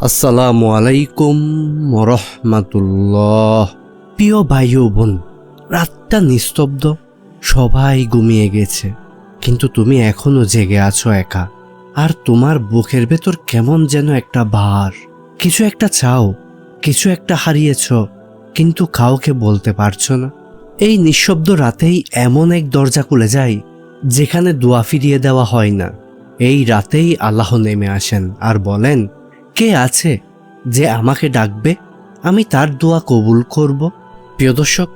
আসসালামু আলাইকুম রহমাতুল্লাহ প্রিয় ভাই ও বোন রাতটা নিস্তব্ধ, সবাই ঘুমিয়ে গেছে। কিন্তু তুমি এখনও জেগে আছো একা। আর তোমার বুকের ভেতর কেমন যেন একটা ভার। কিছু একটা চাও, কিছু একটা হারিয়েছ, কিন্তু কাউকে বলতে পারছ না। এই নিঃশব্দ রাতেই এমন এক দরজা খুলে যায় যেখানে দোয়া ফিরিয়ে দেওয়া হয় না, এই রাতেই আল্লাহ নেমে আসেন আর বলেন, কে আছে যে আমাকে ডাকবে? আমি তার দোয়া কবুল করব। প্রিয় দর্শক,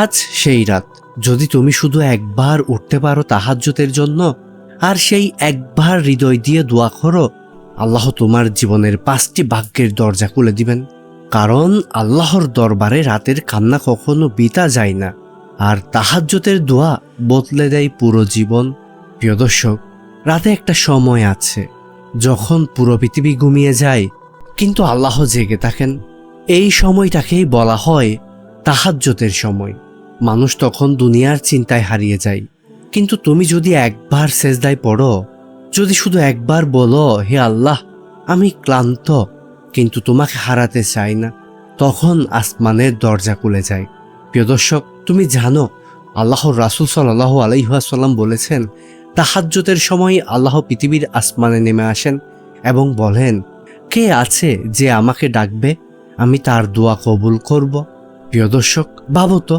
আজ সেই রাত। যদি তুমি শুধু একবার উঠতে পারো তাহাজ্জুতের জন্য, আর সেই একবার হৃদয় দিয়ে দোয়া করো, আল্লাহ তোমার জীবনের পাঁচটি ভাগ্যের দরজা খুলে দিবেন। কারণ আল্লাহর দরবারে রাতের কান্না কখনো বিতা যায় না, আর তাহাজ্জুতের দোয়া বদলে দেয় পুরো জীবন। প্রিয় দর্শক, রাতে একটা সময় আছে যখন পুরো পৃথিবী ঘুমিয়ে যায়, কিন্তু আল্লাহ জেগে থাকেন। এই সময়টাকেই বলা হয় তাহাজ্জতের সময়। মানুষ তখন দুনিয়ার চিন্তায় হারিয়ে যায়। কিন্তু তুমি যদি একবার সেজদায় পড়ো, যদি শুধু একবার বলো, হে আল্লাহ, আমি ক্লান্ত, কিন্তু তোমাকে হারাতে চাই না, তখন আসমানের দরজা খুলে যায়। প্রিয় দর্শক, তুমি জানো আল্লাহর রাসুল সাল্লাহ আলাইহাসাল্লাম বলেছেন তাহাজ্জতের সময় আল্লাহ পৃথিবীর আসমানে নেমে আসেন এবং বলেন, কে আছে যে আমাকে ডাকবে? আমি তার দোয়া কবুল করব। প্রিয় দর্শক তো,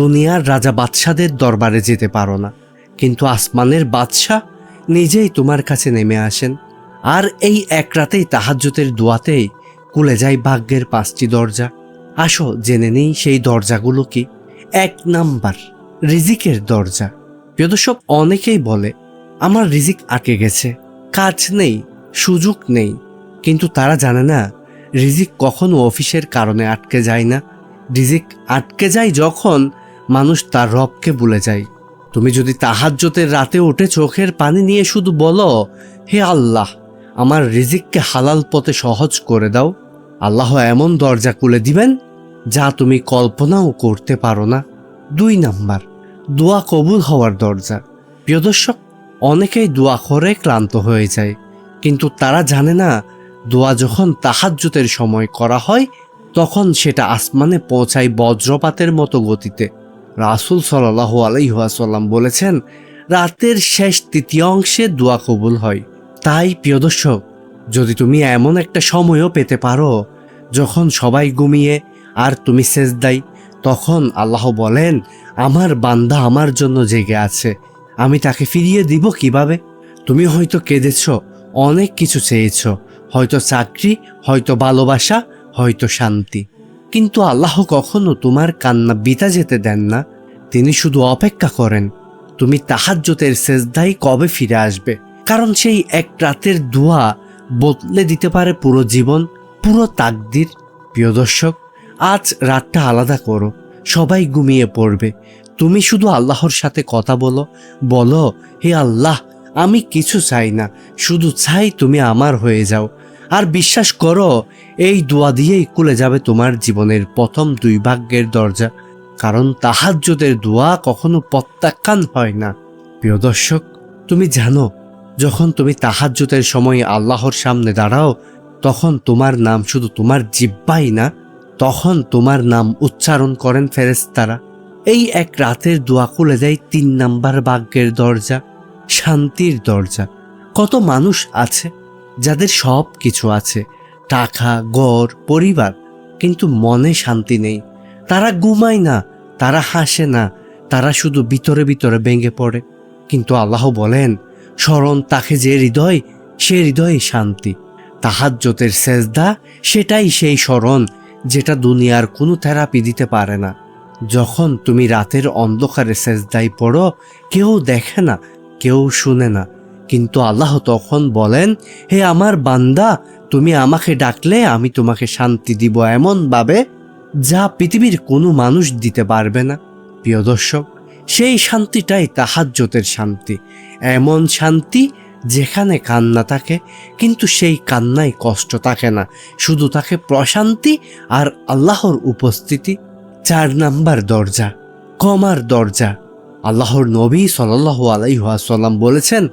দুনিয়ার রাজা বাদশাদের দরবারে যেতে পারো না, কিন্তু আসমানের বাদশাহ নিজেই তোমার কাছে নেমে আসেন। আর এই এক রাতেই তাহাজ্জতের দোয়াতেই খুলে যায় ভাগ্যের পাঁচটি দরজা। আসো, জেনে নেই সেই দরজাগুলো কি? এক নাম্বার রিজিকের দরজা। প্রিয় অনেকেই বলে, আমার রিজিক আটকে গেছে, কাজ নেই, সুযোগ নেই। কিন্তু তারা জানে না, রিজিক কখনো অফিসের কারণে আটকে যায় না। রিজিক আটকে যায় যখন মানুষ তার রবকে ভুলে যায়। তুমি যদি তাহাজ্জতের রাতে উঠে চোখের পানি নিয়ে শুধু বলো, হে আল্লাহ, আমার রিজিককে হালাল পথে সহজ করে দাও। আল্লাহ এমন দরজা খুলে দিবেন, যা তুমি কল্পনাও করতে পারো না। দুই নাম্বার, দোয়া কবুল হওয়ার দরজা। প্রিয় দর্শক, অনেকেই দোয়া করে ক্লান্ত হয়ে যায়, কিন্তু তারা জানে না, দোয়া যখন তাহাজ্জুতের সময় করা হয়, তখন সেটা আসমানে পৌঁছায় বজ্রপাতের মতো গতিতে। রাসুল সাল্লাহ আলাইহাসাল্লাম বলেছেন, রাতের শেষ তৃতীয় অংশে দোয়া কবুল হয়। তাই, প্রিয় দর্শক, যদি তুমি এমন একটা সময়ও পেতে পারো, যখন সবাই ঘুমিয়ে আর তুমি শেষ দাই তখন আল্লাহ বলেন, আমার বান্দা আমার জন্য জেগে আছে। আমি তাকে ফিরিয়ে দিব কীভাবে? তুমি হয়তো কেঁদেছ, অনেক কিছু চেয়েছ। হয়তো চাকরি, হয়তো ভালোবাসা, হয়তো শান্তি। কিন্তু আল্লাহ কখনো তোমার কান্না বিতা যেতে দেন না। তিনি শুধু অপেক্ষা করেন, তুমি তাহাজ্জতের শেষদাই কবে ফিরে আসবে? কারণ সেই এক রাতের দোয়া বদলে দিতে পারে পুরো জীবন, পুরো তাকদির। প্রিয় দর্শক আজ রাতটা আলাদা করো, সবাই ঘুমিয়ে পড়বে। তুমি শুধু আল্লাহর সাথে কথা বলো বলো, হে আল্লাহ, আমি কিছু চাই না, শুধু চাই তুমি আমার হয়ে যাও। আর বিশ্বাস করো, এই দোয়া দিয়েই খুলে যাবে তোমার জীবনের প্রথম দুই ভাগ্যের দরজা। কারণ তাহাজ্জুদের দোয়া কখনো প্রত্যাখ্যান হয় না। প্রিয় দর্শক, তুমি জানো, যখন তুমি তাহাজ্জুদের সময় আল্লাহর সামনে দাঁড়াও, তখন তোমার নাম শুধু তোমার জিব্বাই না তখন তোমার নাম উচ্চারণ করেন ফেরেস্তারা এই এক রাতের দোয়া খুলে যায় তিন নাম্বার ভাগ্যের দরজা, শান্তির দরজা। কত মানুষ আছে যাদের সব কিছু আছে, টাকা গড় পরিবার, কিন্তু মনে শান্তি নেই। তারা ঘুমায় না, তারা হাসে না, তারা শুধু ভিতরে ভিতরে ভেঙে পড়ে। কিন্তু আল্লাহ বলেন, স্মরণ তাকে যে হৃদয়, সে হৃদয়ে শান্তি। তাহাজ্জতের সেজদা, সেটাই সেই স্মরণ যেটা দুনিয়ার কোনো থেরাপি দিতে পারে না। যখন তুমি রাতের অন্ধকারে সেজদাই পড়ো, কেউ দেখে না, কেউ শুনে না। কিন্তু আল্লাহ তখন বলেন, হে আমার বান্দা, তুমি আমাকে ডাকলে আমি তোমাকে শান্তি দিব এমনভাবে যা পৃথিবীর কোনো মানুষ দিতে পারবে না। প্রিয় দর্শক, সেই শান্তিটাই তাহাজ্জতের শান্তি। এমন শান্তি যেখানে কান্না থাকে, কিন্তু সেই কান্নায় কষ্ট থাকে না। শুধু থাকে প্রশান্তি আর আল্লাহর উপস্থিতি। চার নাম্বার দরজা কমার দরজা। আল্লাহর নবী সাল্লাহ আলাইহাসাল্লাম বলেছেন,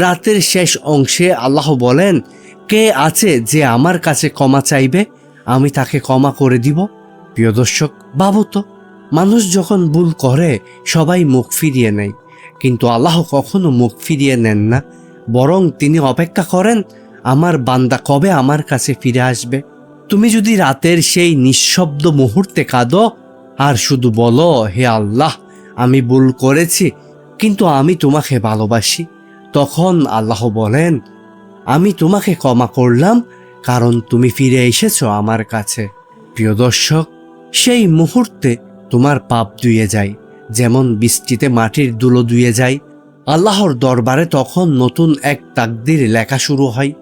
রাতের শেষ অংশে আল্লাহ বলেন, কে আছে যে আমার কাছে ক্ষমা চাইবে? আমি তাকে ক্ষমা করে দিব। প্রিয় দর্শক, ভাবো তো, মানুষ যখন ভুল করে, সবাই মুখ ফিরিয়ে নেয়। কিন্তু আল্লাহ কখনো মুখ ফিরিয়ে নেন না। বরং তিনি অপেক্ষা করেন, আমার বান্দা কবে আমার কাছে ফিরে আসবে? তুমি যদি রাতের সেই নিঃশব্দ মুহূর্তে কাঁদো, আর শুধু বলো, হে আল্লাহ, আমি ভুল করেছি, কিন্তু আমি তোমাকে ভালোবাসি। তখন আল্লাহ বলেন, আমি তোমাকে ক্ষমা করলাম, কারণ তুমি ফিরে এসেছ আমার কাছে। প্রিয় দর্শক, সেই মুহূর্তে তোমার পাপ ধুয়ে যায়, যেমন বৃষ্টিতে মাটির ধুলো ধুয়ে যায় আল্লাহর দরবারে তখন নতুন এক তাকদির লেখা শুরু হয়,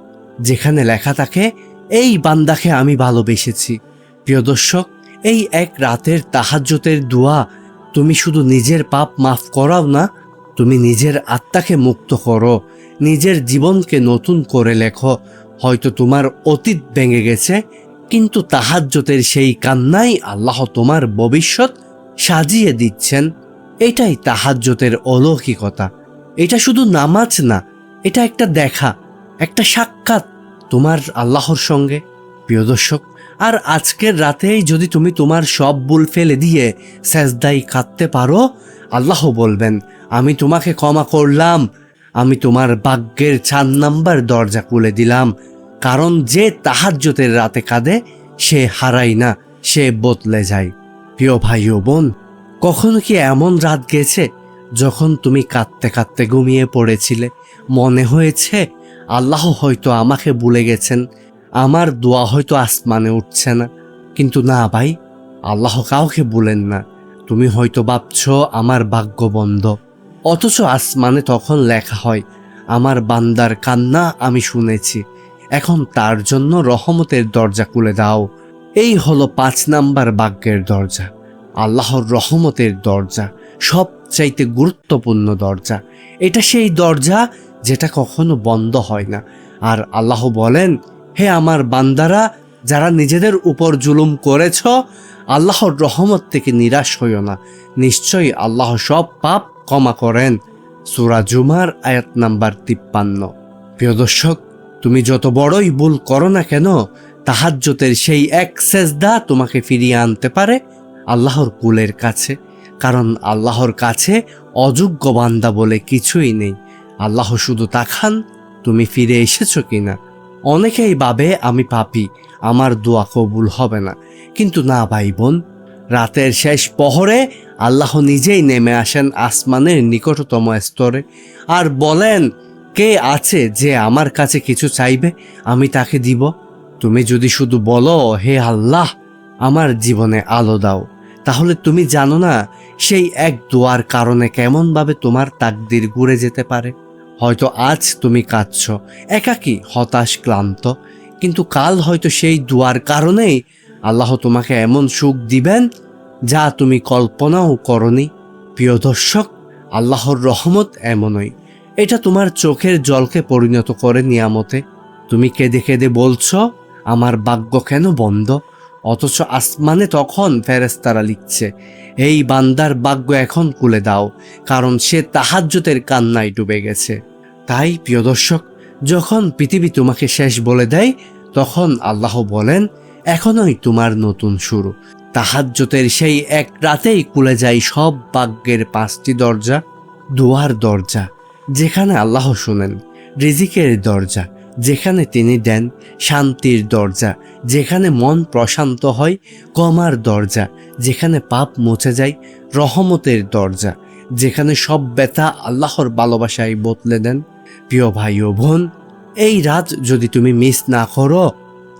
যেখানে লেখা থাকে, এই বান্দাকে আমি ভালোবেসেছি। প্রিয় দর্শক, এই এক রাতের তাহাজ্যতের দোয়া, তুমি শুধু নিজের পাপ মাফ করাও না, তুমি নিজের আত্মাকে মুক্ত করো, নিজের জীবনকে নতুন করে লেখো। হয়তো তোমার অতীত ভেঙে গেছে, কিন্তু তাহাজ্যতের সেই কান্নাই আল্লাহ তোমার ভবিষ্যৎ সাজিয়ে দিচ্ছেন। এটাই তাহাজ্যতের অলৌকিকতা। এটা শুধু নামাজ না, এটা একটা দেখা, একটা সাক্ষাৎ তোমার আল্লাহর সঙ্গে। প্রিয় দর্শক, আর আজকের রাতেই যদি তুমি তোমার সব ভুল ফেলে দিয়ে সেজদাই কাঁদতে পারো, আল্লাহ বলবেন, আমি তোমাকে ক্ষমা করলাম, আমি তোমার ভাগ্যের চার নাম্বার দরজা খুলে দিলাম, কারণ যে তাহাজ্যতের রাতে কাঁদে, সে হারায় না, সে বদলে যায়। প্রিয় ভাই ও বোন, কখনো কি এমন রাত গেছে যখন তুমি কাঁদতে কাঁদতে ঘুমিয়ে পড়েছিলে, মনে হয়েছে আল্লাহ হয়তো আমাকে ভুলে গেছেন, আমার দোয়া হয়তো আসমানে উঠছে না। কিন্তু না ভাই, আল্লাহ কাউকে বলেন না। তুমি হয়তো ভাবছ আমার ভাগ্য বন্ধ। অথচ আসমানে তখন লেখা হয়, আমার বান্দার কান্না আমি শুনেছি। এখন তার জন্য রহমতের দরজা খুলে দাও। এই হলো পাঁচ নাম্বার ভাগ্যের দরজা, আল্লাহর রহমতের দরজা। সবচাইতে গুরুত্বপূর্ণ দরজা। এটা সেই দরজা যেটা কখনো বন্ধ হয় না। আর আল্লাহ বলেন, হে আমার বান্দারা, যারা নিজেদের উপর জুলুম করেছ, আল্লাহর রহমত থেকে নিরাশ হইও না। নিশ্চয়ই আল্লাহ সব পাপ ক্ষমা করেন। সুরা জুমার আয়াত নাম্বার তিপ্পান্ন। প্রিয় দর্শক, তুমি যত বড়ই ভুল করো না কেন তাহাজ্যতের সেই এক সেজদা তোমাকে ফিরিয়ে আনতে পারে আল্লাহর কুলের কাছে। কারণ আল্লাহর কাছে অযোগ্য বান্দা বলে কিছুই নেই। আল্লাহ শুধু তাকান, তুমি ফিরে এসেছ কিনা? অনেকেই ভাবে, আমি পাপি, আমার দোয়া কবুল হবে না। কিন্তু না, ভাই বোন, রাতের শেষ পহরে আল্লাহ নিজেই নেমে আসেন আসমানের নিকটতম স্তরে আর বলেন, কে আছে যে আমার কাছে কিছু চাইবে? আমি তাকে দিব। তুমি যদি শুধু বলো, হে আল্লাহ, আমার জীবনে আলো দাও। তাহলে তুমি জানো না সেই এক দোয়ার কারণে কেমনভাবে তোমার তাকদির ঘুরে যেতে পারে? হয়তো আজ তুমি কাঁদছ, একাকী, হতাশ, ক্লান্ত। কিন্তু কাল হয়তো সেই দোয়ার কারণেই আল্লাহ তোমাকে এমন সুখ দিবেন যা তুমি কল্পনাও করনি। প্রিয় দর্শক, আল্লাহর রহমত এমনই। এটা তোমার চোখের জলকে পরিণত করে নিয়ামতে। তুমি কেঁদে কেঁদে বলছ, আমার ভাগ্য কেন বন্ধ? অথচ আসমানে তখন ফেরেস্তারা লিখছে, এই বান্দার ভাগ্য এখন খুলে দাও, কারণ সে তাহাজ্যতের কান্নায় ডুবে গেছে। তাই প্রিয় দর্শক, যখন পৃথিবী তোমাকে শেষ বলে দেয়, তখন আল্লাহ বলেন, এখনই তোমার নতুন শুরু। তাহাজ্যতের সেই এক রাতেই খুলে যায় সব ভাগ্যের পাঁচটি দরজা, দুয়ার দরজা, যেখানে আল্লাহ শুনেন, রিজিকের দরজা যেখানে তিনি দেন শান্তির দরজা, যেখানে মন প্রশান্ত হয় কমার দরজা, যেখানে পাপ মুছে যায় রহমতের দরজা, যেখানে সব ব্যথা আল্লাহর ভালোবাসায় বদলে দেন। প্রিয় ভাই ও বোন, এই রাত যদি তুমি মিস না করো,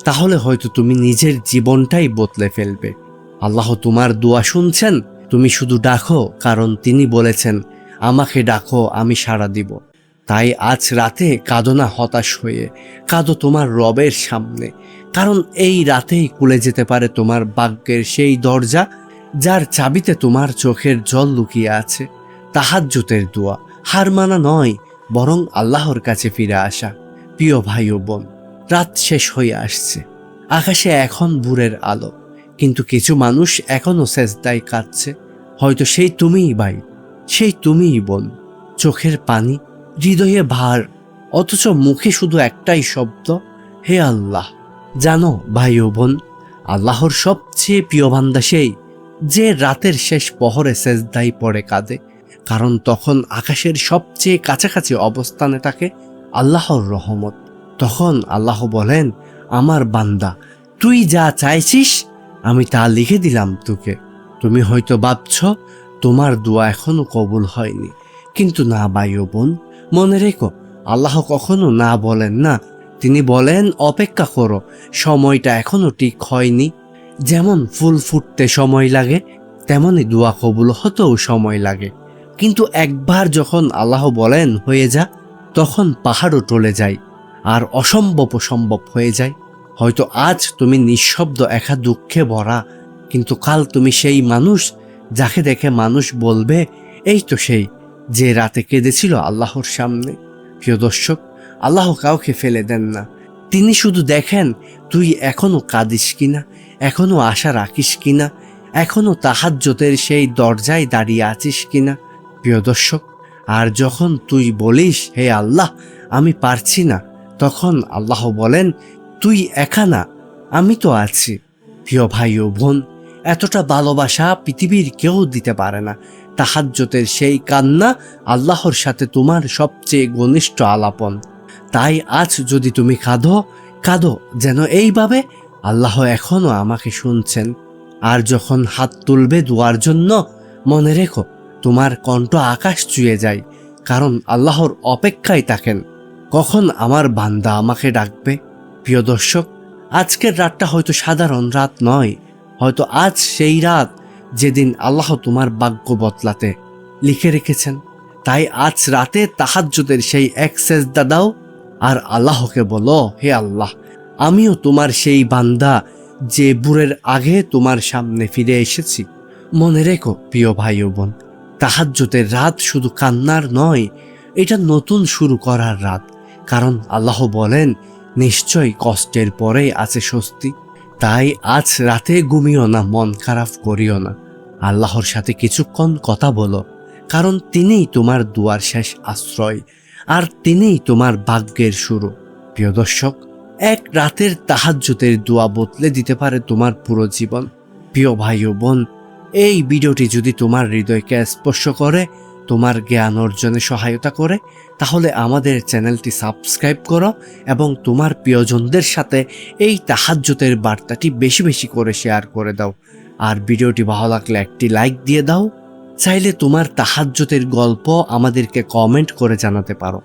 তাহলে হয়তো তুমি নিজের জীবনটাই বদলে ফেলবে। আল্লাহ তোমার দোয়া শুনছেন, তুমি শুধু ডাকো, কারণ তিনি বলেছেন, আমাকে ডাকো, আমি সাড়া দিব। তাই আজ রাতে কাঁদো না হতাশ হয়ে, কাঁদো তোমার রবের সামনে। কারণ এই রাতেই খুলে যেতে পারে তোমার ভাগ্যের সেই দরজা, যার চাবিতে তোমার চোখের জল লুকিয়ে আছে। তাহাজ্জুতের দোয়া, হার মানা নয়, বরং আল্লাহর কাছে ফিরে আসা। প্রিয় ভাই ও বোন, রাত শেষ হয়ে আসছে, আকাশে এখন ভোরের আলো। কিন্তু কিছু মানুষ এখনও সেজদায় কাঁদছে। হয়তো সেই তুমিই ভাই, সেই তুমিই বোন, চোখের পানি হৃদয়ে ভার, অথচ মুখে শুধু একটাই শব্দ, হে আল্লাহ। জানো, ভাই ও বোন, আল্লাহর সবচেয়ে প্রিয় বান্দা সেই, যে রাতের শেষ পহরে সেজদাই পড়ে কাঁদে। কারণ তখন আকাশের সবচেয়ে কাছাকাছি অবস্থানে থাকে আল্লাহর রহমত। তখন আল্লাহ বলেন, আমার বান্দা, তুই যা চাইছিস, আমি তা লিখে দিলাম তোকে। তুমি হয়তো ভাবছ, তোমার দোয়া এখনও কবুল হয়নি। কিন্তু না ও বোন মনে রেখো, আল্লাহ কখনো না বলেন না। তিনি বলেন, অপেক্ষা করো, সময়টা এখনও ঠিক হয়নি। যেমন ফুল ফুটতে সময় লাগে তেমনই দোয়া কবুল হতেও সময় লাগে। কিন্তু একবার যখন আল্লাহ বলেন হয়ে যা, তখন পাহাড়ও টলে যায়, আর অসম্ভব সম্ভব হয়ে যায়। হয়তো আজ তুমি নিঃশব্দ একা দুঃখে ভরা, কিন্তু কাল তুমি সেই মানুষ যাকে দেখে মানুষ বলবে, এই তো সেই যে রাতে কেঁদেছিল আল্লাহর সামনে। প্রিয় দর্শক, আল্লাহ কাউকে ফেলে দেন না। তিনি শুধু দেখেন, তুই এখনও কাঁদিস কিনা, এখনও আশা রাখিস কিনা, এখনও তাহাজ্জতের সেই দরজায় দাঁড়িয়ে আছিস কিনা। প্রিয় দর্শক, আর যখন তুই বলিস, হে আল্লাহ, আমি পারছি না, তখন আল্লাহ বলেন, তুই একা না, আমি তো আছি। প্রিয় ভাই ও বোন এতটা ভালোবাসা পৃথিবীর কেউ দিতে পারে না। তাহাজ্জতের সেই কান্না আল্লাহর সাথে তোমার সবচেয়ে ঘনিষ্ঠ আলাপন। তাই আজ যদি তুমি কাঁদো কাঁদো যেন এইভাবে আল্লাহ এখনও আমাকে শুনছেন। আর যখন হাত তুলবে দোয়ার জন্য, মনে রেখো তোমার কণ্ঠ আকাশ চুয়ে যায়, কারণ আল্লাহর অপেক্ষায় থাকেন। কখন আমার বান্দা আমাকে ডাকবে? প্রিয় দর্শক, আজকের রাতটা হয়তো সাধারণ রাত নয় হয়তো আজ সেই রাত যেদিন আল্লাহ তোমার ভাগ্য বদলাতে লিখে রেখেছেন। তাই আজ রাতে তাহাজ্জুদের সেই এক সেজদা দাও আর আল্লাহকে বলো, হে আল্লাহ, আমিও তোমার সেই বান্দা যে বুড়ের আগে তোমার সামনে ফিরে এসেছি। মনে রেখো, প্রিয় ভাই ও বোন, তাহাজ্জুদের রাত শুধু কান্নার নয়, এটা নতুন শুরু করার রাত। কারণ আল্লাহ বলেন নিশ্চয় কষ্টের পরে আছে স্বস্তি। তাই আজ রাতে ঘুমিও না, মন খারাপ করিও না। আল্লাহর সাথে কিছুক্ষণ কথা বলো, কারণ তিনিই তোমার দুয়ার শেষ আশ্রয়, আর তিনিই তোমার ভাগ্যের শুরু। প্রিয় দর্শক, এক রাতের তাহাজ্জুতের দোয়া বদলে দিতে পারে তোমার পুরো জীবন। প্রিয় ভাই ও বোন, এই ভিডিওটি যদি তোমার হৃদয়কে স্পর্শ করে তোমার জ্ঞান অর্জনে সহায়তা করে, তাহলে আমাদের চ্যানেলটি সাবস্ক্রাইব করো এবং তোমার প্রিয়জনদের সাথে এই তাহাজ্জুতের বার্তাটি বেশি বেশি করে শেয়ার করে দাও। আর ভিডিওটি ভালো লাগলে একটি লাইক দিয়ে দাও। চাইলে তোমার তাহাজ্জুতের গল্প আমাদেরকে কমেন্ট করে জানাতে পারো।